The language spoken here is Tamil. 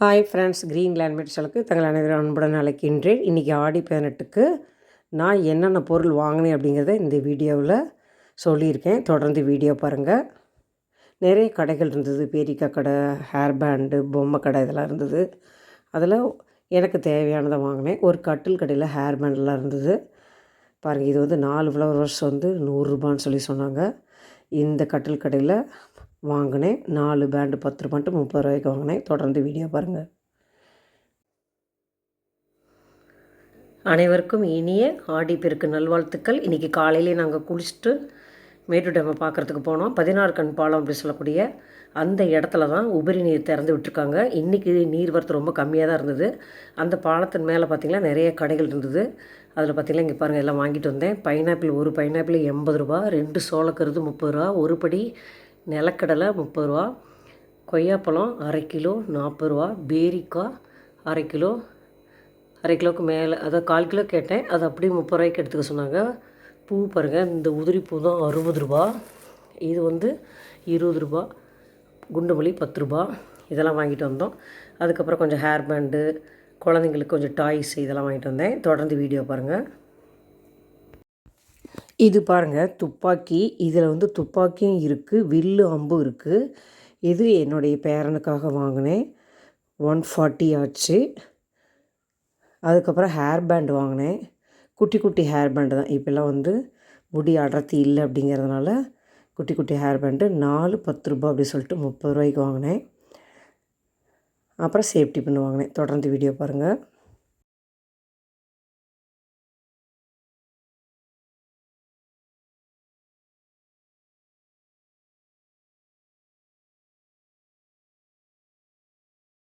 ஹாய் ஃப்ரெண்ட்ஸ் க்ரீன் லேண்ட்மேட்ஸலுக்கு தங்கள் அனைவரும் அன்புடன் அழைக்கின்றேன் இன்றைக்கி ஆடி பதினெட்டுக்கு நான் என்னென்ன பொருள் வாங்கினேன் அப்படிங்கிறத இந்த வீடியோவில் சொல்லியிருக்கேன் தொடர்ந்து வீடியோ பாருங்கள் நிறைய கடைகள் இருந்தது பேரிக்கா கடை ஹேர் பேண்டு பொம்மை கடை இதெல்லாம் இருந்தது அதில் எனக்கு தேவையானதை வாங்கினேன் ஒரு கட்டில் கடையில் ஹேர் பேண்டெலாம் இருந்தது பாருங்கள் இது வந்து நாலு ஃப்ளவர்ஸ் வந்து நூறுரூபான்னு சொல்லி சொன்னாங்க இந்த கட்டில் கடையில் வாங்கினேன். நாலு பேண்டு பத்து ரூபான்ட்டு முப்பது ரூபாய்க்கு வாங்கினேன். தொடர்ந்து வீடியோ பாருங்கள் அனைவருக்கும் இனிய ஆடி பெருக்கு நல்வாழ்த்துக்கள். இன்றைக்கி காலையிலே நாங்கள் குளிச்சுட்டு மேட்டு டேமை பார்க்குறதுக்கு போனோம். பதினாறு கண் பாலம் அப்படி சொல்லக்கூடிய அந்த இடத்துல தான் உபரி நீர் திறந்து விட்டுருக்காங்க. இன்றைக்கி நீர் வரத்து ரொம்ப கம்மியாக தான் இருந்தது. அந்த பாலத்தின் மேலே பார்த்திங்கன்னா நிறைய கடைகள் இருந்தது. அதில் பார்த்திங்கன்னா இங்கே பாருங்கள் எல்லாம் வாங்கிட்டு வந்தேன். பைனாப்பிள் ஒரு பைனாப்பிள் எண்பது ரூபா ரெண்டு சோளக்கருது முப்பது ரூபா ஒரு படி நிலக்கடலை முப்பது ரூபா கொய்யாப்பழம் அரை கிலோ நாற்பது ரூபா பேரிக்காய் அரை கிலோ அரை கிலோவுக்கு மேலே அதை கால் கிலோ கேட்டேன். அது அப்படியே முப்பது ரூபாய்க்கு எடுத்துக்க சொன்னாங்க. பூ பாருங்கள் இந்த உதிரி பூ தான் அறுபது ரூபா. இது வந்து இருபது ரூபா குண்டுமல்லி பத்து ரூபா. இதெல்லாம் வாங்கிட்டு வந்தோம். அதுக்கப்புறம் கொஞ்சம் ஹேர் பேண்டு குழந்தைங்களுக்கு கொஞ்சம் டாய்ஸ் இதெல்லாம் வாங்கிட்டு வந்தேன். தொடர்ந்து வீடியோ பாருங்கள் இது பாருங்கள் துப்பாக்கி. இதில் வந்து துப்பாக்கியும் இருக்குது வில்லு அம்பும் இருக்குது இது என்னுடைய பேரனுக்காக வாங்கினேன். ஒன் ஃபார்ட்டி ஆச்சு. அதுக்கப்புறம் ஹேர் பேண்ட் வாங்கினேன். குட்டி குட்டி ஹேர் பேண்டு தான். இப்போல்லாம் வந்து முடி அடர்த்தி இல்லை அப்படிங்கிறதுனால குட்டி குட்டி ஹேர் பேண்டு நாலு பத்து ரூபா அப்படி சொல்லிட்டு முப்பது ரூபாய்க்கு வாங்கினேன். அப்புறம் சேஃப்டி பண்ணி வாங்கினேன். தொடர்ந்து வீடியோ பாருங்கள்